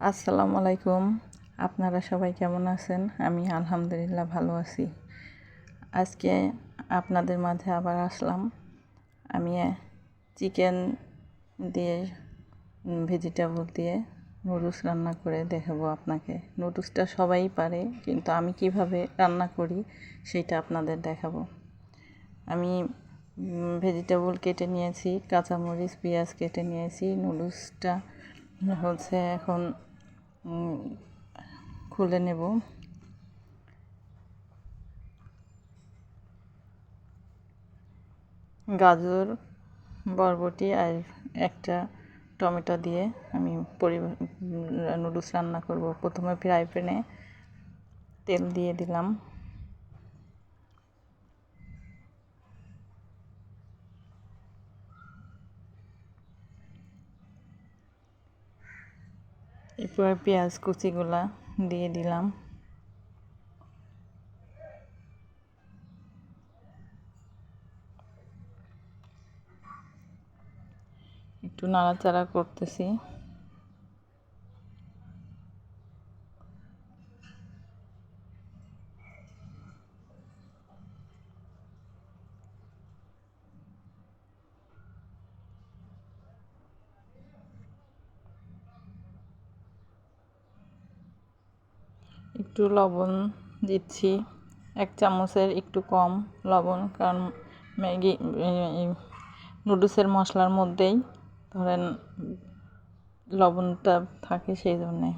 আসসালামু আলাইকুম। আপনারা সবাই কেমন আছেন? আমি আলহামদুলিল্লাহ ভালো আছি। আজকে আপনাদের মাঝে আবার আসলাম। আমি চিকেন দিয়ে ভেজিটেবল দিয়ে নুডলস রান্না করে দেখাবো আপনাকে। নুডলসটা সবাই পারে, কিন্তু আমি কীভাবে রান্না করি সেটা আপনাদের দেখাবো। আমি ভেজিটেবল কেটে নিয়েছি, কাঁচামরিচ, পেঁয়াজ কেটে নিয়েছি, নুডলসটা হচ্ছে এখন খুলে নেব। গাজর, বরবটি আর একটা টমেটো দিয়ে আমি পরি নুডলস রান্না করব। প্রথমে ফ্রাই প্যানে তেল দিয়ে দিলাম। এরপর পেঁয়াজ কুচিগুলা দিয়ে দিলাম। একটু নাড়াচাড়া করতেছি। একটু লবণ দিচ্ছি। এক চামচের একটু কম লবণ, কারণ ম্যাগি নুডলসের মশলার মধ্যেই ধরেন লবণটা থাকে সেই জন্যে।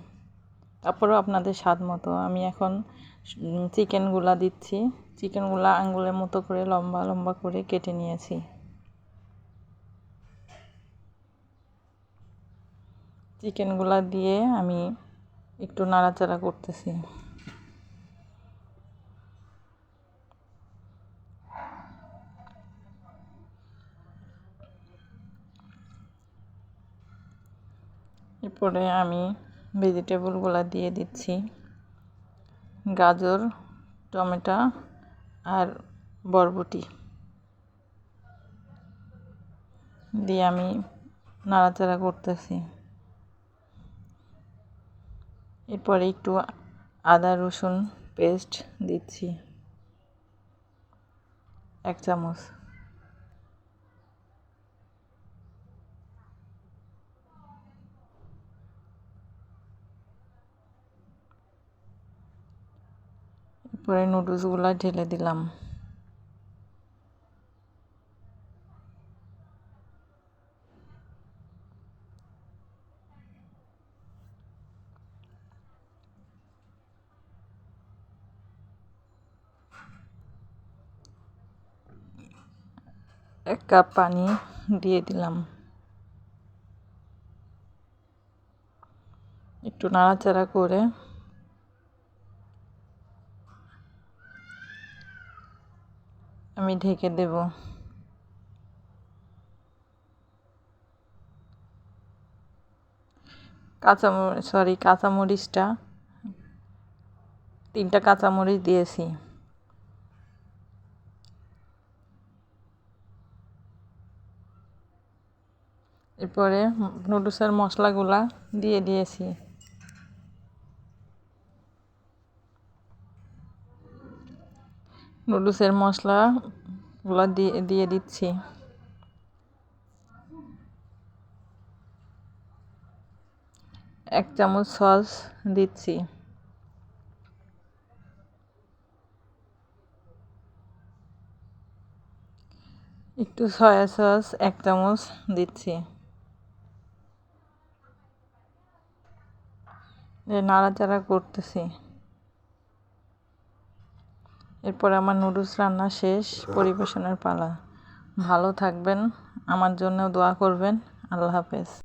তারপরেও আপনাদের স্বাদ মতো। আমি এখন চিকেনগুলা দিচ্ছি। চিকেনগুলা আঙ্গুলের মতো করে লম্বা লম্বা করে কেটে নিয়েছি। চিকেনগুলা দিয়ে আমি একটু নাড়াচাড়া করতেছি। এরপরে আমি ভেজিটেবলগুলো দিয়ে দিচ্ছি। গাজর, টমেটো আর বরবটি। দিয়ে আমি নাড়াচাড়া করতেছি। এরপরে একটু আদা রসুন পেস্ট দিচ্ছি। এক চামচ। এরপরে নুডলসগুলো ঢেলে দিলাম। এক কাপ পানি দিয়ে দিলাম। একটু নাড়াচাড়া করে। আমি ঢেকে দেব। কাঁচামরিচ সরি কাঁচামরিচটা, তিনটা কাঁচামরিচ দিয়েছি। এরপরে নুডলসের মশলাগুলা দিয়ে দিয়েছি। নুডলসের মশলাগুলো দিয়ে দিয়ে দিচ্ছি। এক চামচ সস দিচ্ছি। একটু সয়া সস এক চামচ দিচ্ছি। নাড়াচাড়া করতেছি। এরপর আমার নুডলস রান্না শেষ, পরিবেশনের পালা। ভালো থাকবেন, আমার জন্য দোয়া করবেন। আল্লাহ হাফেজ।